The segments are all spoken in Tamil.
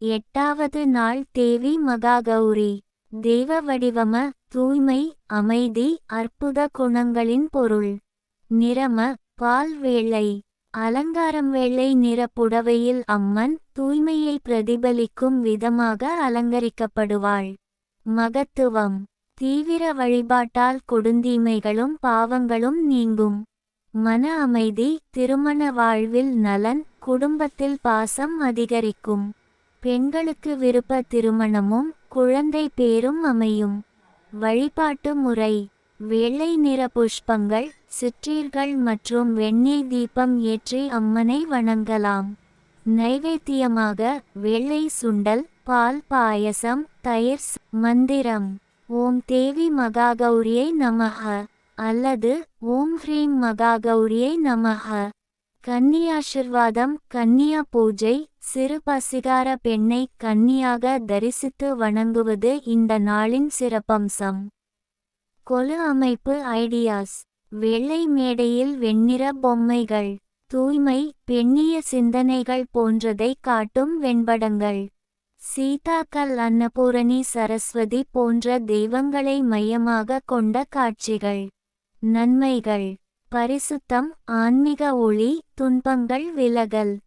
எட்டாவது நாள் தேவி மகாகௌரி. தேவ வடிவம தூய்மை அமைதி அற்புத குணங்களின் பொருள். நிறம பால் வேளை அலங்காரம் வெள்ளை நிற புடவையில் அம்மன் தூய்மையை பிரதிபலிக்கும் விதமாக அலங்கரிக்கப்படுவாள். மகத்துவம். தீவிர வழிபாட்டால் கொடுந்தீமைகளும் பாவங்களும் நீங்கும். மன அமைதி திருமண வாழ்வில் நலன் குடும்பத்தில் பாசம் அதிகரிக்கும். பெண்களுக்கு விருப்ப திருமணமும் குழந்தை பேரும் அமையும். வழிபாட்டு முறை. வெள்ளை நிற புஷ்பங்கள் சிற்றீர்கள் மற்றும் வெண்ணெய் தீபம் ஏற்றி அம்மனை வணங்கலாம். நைவேத்தியமாக வெள்ளை சுண்டல் பால் பாயசம் தயிர் மந்திரம். ஓம் தேவி மகாகௌரியை நமக அல்லது ஓம் ஹ்ரீம் மகாகௌரியை நமக கன்னியாசிர்வாதம் கன்னியா பூஜை சிறு பசிகார பெண்ணை கன்னியாக தரிசித்து வணங்குவது இந்த நாளின் சிறப்பம்சம். கொலு அமைப்பு ஐடியாஸ். வெள்ளை மேடையில் வெண்ணிற பொம்மைகள். தூய்மை பெண்ணிய சிந்தனைகள் போன்றதை காட்டும் வெண்படங்கள். சீதாக்கல் அன்னபூரணி சரஸ்வதி போன்ற தெய்வங்களை மையமாக கொண்ட காட்சிகள். நன்மைகள். பரிசுத்தம் ஆன்மீக ஒளி துன்பங்கள் விலகல்.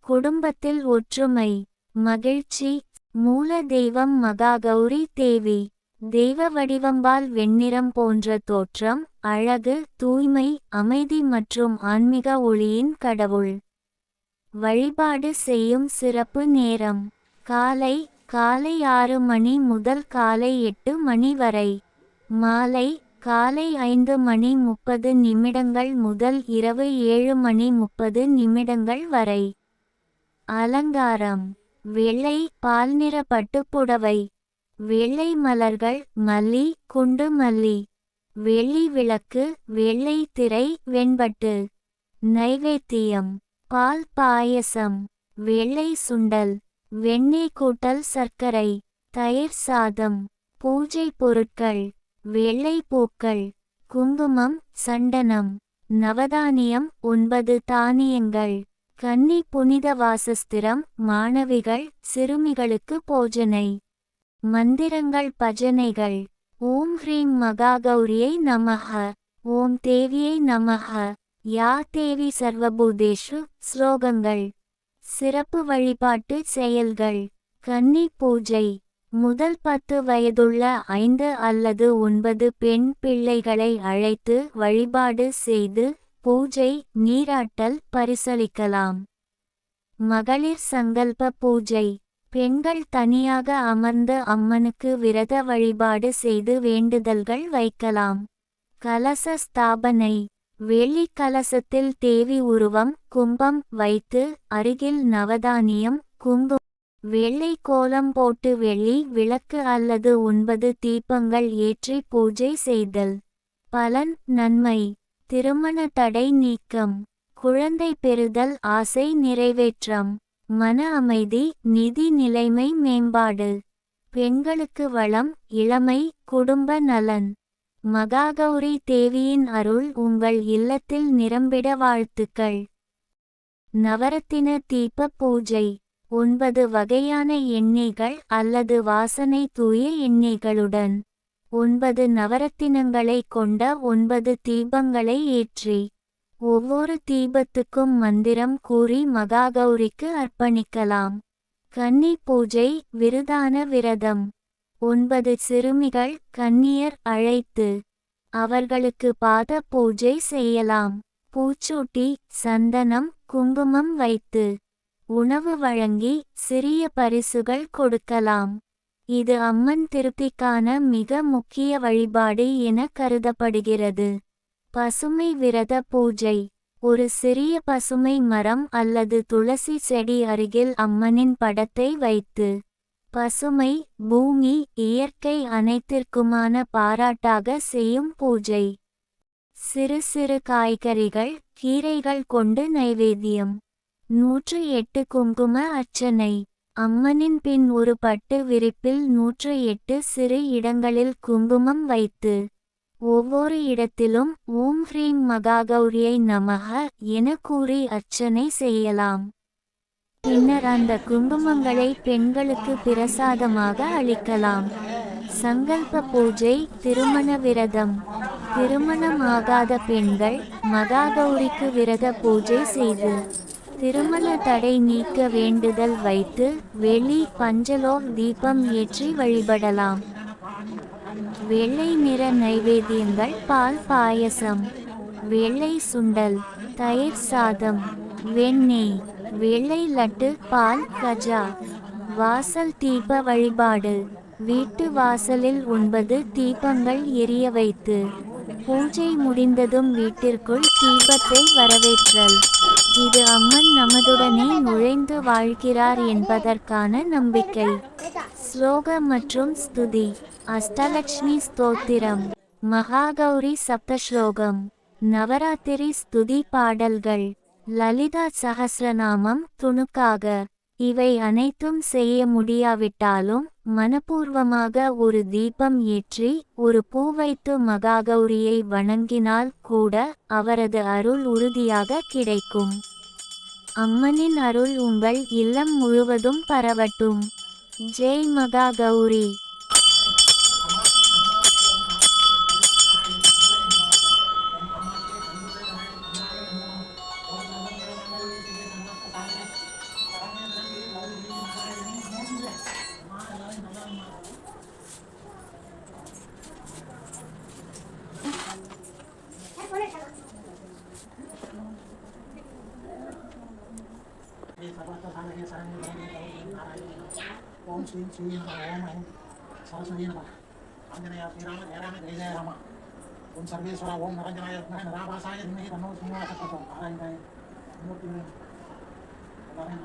குடும்பத்தில் ஒற்றுமை மகிழ்ச்சி மூல தெய்வம் மகாகௌரி தேவி. தெய்வ வடிவம்பால் வெண்ணிறம் போன்ற தோற்றம் அழகு தூய்மை அமைதி மற்றும் ஆன்மீக ஒளியின் கடவுள். வழிபாடு செய்யும் சிறப்பு நேரம். காலை காலை ஆறு மணி முதல் காலை எட்டு மணி வரை. மாலை காலை ஐந்து மணி முப்பது நிமிடங்கள் முதல் இரவு ஏழு மணி முப்பது நிமிடங்கள் வரை. அலங்காரம். வெள்ளை பால்நிற பட்டுப்புடவை. வெள்ளை மலர்கள் மல்லி குண்டு மல்லி. வெள்ளி விளக்கு வெள்ளை திரை வெண்பட்டு. நைவேத்தியம். பால் பாயசம். வெள்ளை சுண்டல். வெண்ணெய் கூட்டல் சர்க்கரை. தயிர் சாதம். பூஜை பொருட்கள். வெள்ளை பூக்கள் குங்குமம் சண்டனம் நவதானியம் ஒன்பது தானியங்கள் கன்னி புனித வாசஸ்திரம் மாணவிகள் சிறுமிகளுக்கு போஜனை. மந்திரங்கள் பஜனைகள். ஓம் ஹ்ரீம் மகாகௌரியை நமஹ. ஓம் தேவியை நமஹ. யா தேவி சர்வபூதேஷு ஸ்லோகங்கள். சிறப்பு வழிபாட்டு செயல்கள். கன்னி பூஜை. முதல் பத்து வயதுள்ள ஐந்து அல்லது ஒன்பது பெண் பிள்ளைகளை அழைத்து வழிபாடு செய்து பூஜை நீராட்டல் பரிசளிக்கலாம். மகளிர் சங்கல்ப பூஜை. பெண்கள் தனியாக அமர்ந்து அம்மனுக்கு விரத வழிபாடு செய்து வேண்டுதல்கள் வைக்கலாம். கலச ஸ்தாபனை. வெள்ளி கலசத்தில் தேவி உருவம் கும்பம் வைத்து அருகில் நவதானியம் குங்குமம் வெள்ளை கோலம் போட்டு வெள்ளி விளக்கு அல்லது ஒன்பது தீபங்கள் ஏற்றி பூஜை செய்தல். பலன் நன்மை. திருமண தடை நீக்கம். குழந்தை பெறுதல் ஆசை நிறைவேற்றம். மன அமைதி நிதி நிலைமை மேம்பாடு. பெண்களுக்கு வளம் இளமை குடும்ப நலன். மகாகௌரி தேவியின் அருள் உங்கள் இல்லத்தில் நிரம்பிட வாழ்த்துக்கள். நவரத்தின தீப பூஜை. ஒன்பது வகையான எண்ணெய்கள் அல்லது வாசனை தூய எண்ணெய்களுடன். ஒன்பது நவரத்தினங்களை கொண்ட ஒன்பது தீபங்களை ஏற்றி. ஒவ்வொரு தீபத்துக்கும் மந்திரம் கூறி மகாகௌரிக்கு அர்ப்பணிக்கலாம். கன்னி பூஜை விருதான விரதம். ஒன்பது சிறுமிகள் கன்னியர் அழைத்து. அவர்களுக்கு பாத பூஜை செய்யலாம். பூச்சூட்டி சந்தனம் குங்குமம் வைத்து. உணவு வழங்கி சிறிய பரிசுகள் கொடுக்கலாம். இது அம்மன் திருப்திக்கான மிக முக்கிய வழிபாடு என கருதப்படுகிறது. பசுமை விரத பூஜை. ஒரு சிறிய பசுமை மரம் அல்லது துளசி செடி அருகில் அம்மனின் படத்தை வைத்து பசுமை பூமி இயற்கை அனைத்திற்குமான பாராட்டாக செய்யும் பூஜை. சிறு சிறு காய்கறிகள் கீரைகள் கொண்டு நைவேத்தியம். நூற்று எட்டு குங்கும அர்ச்சனை. அம்மனின் பின் ஒரு பட்டு விரிப்பில் நூற்று எட்டு சிறு இடங்களில் குங்குமம் வைத்து ஒவ்வொரு இடத்திலும் ஓம் ஹ்ரீம் மகாகௌரியை நமக என கூறி அர்ச்சனை செய்யலாம். பின்னர் அந்த குங்குமங்களை பெண்களுக்கு பிரசாதமாக அளிக்கலாம். சங்கல்ப பூஜை திருமண விரதம். திருமணம் ஆகாத பெண்கள் மகாகௌரிக்கு விரத பூஜை செய்து திருமண தடை நீக்க வேண்டுதல் வைத்து வெளி பஞ்சலோ தீபம் ஏற்றி வழிபடலாம். வெள்ளை நிற நைவேத்தியங்கள் பால் பாயசம் வெள்ளை சுண்டல் தயிர் சாதம் வெண்ணெய் வெள்ளை லட்டு பால் கஜா வாசல் தீப வழிபாடு வீட்டு வாசலில் ஒன்பது தீபங்கள் எரிய வைத்து பூஜை முடிந்ததும் வீட்டிற்குள் தீபத்தை வரவேற்றல். இது அம்மன் நமதுடனே நுழைந்து வாழ்கிறார் என்பதற்கான நம்பிக்கை. ஸ்லோக மற்றும் ஸ்துதி. அஷ்டலட்சுமி ஸ்தோத்திரம். மகாகௌரி சப்தஸ்லோகம். நவராத்திரி ஸ்துதி பாடல்கள். லலிதா சஹஸ்ரநாமம் துணுக்காக. இவை அனைத்தும் செய்ய முடியாவிட்டாலும் மனப்பூர்வமாக ஒரு தீபம் ஏற்றி ஒரு பூ வைத்து மகாகௌரியை வணங்கினால் கூட அவரது அருள் உறுதியாக கிடைக்கும். அம்மனின் அருள் உங்கள் இல்லம் முழுவதும் பரவட்டும். ஜெய் மகாகௌரி. ഓം ശ്രീ ശ്രീ ഓം ഐം സരസ്വതി നമ ആഞ്ജനേയ ശ്രീരാമ ജയരാമ ജയ ജയ രാമ ഓം സർവേശ്വര ഓം നരഞ്ജനായ നരാഭാസായ ധീമഹി തന്നോ ശ്രീനിവാസ പ്രഭോ നാരായണായ മൂർത്തി നാരായണ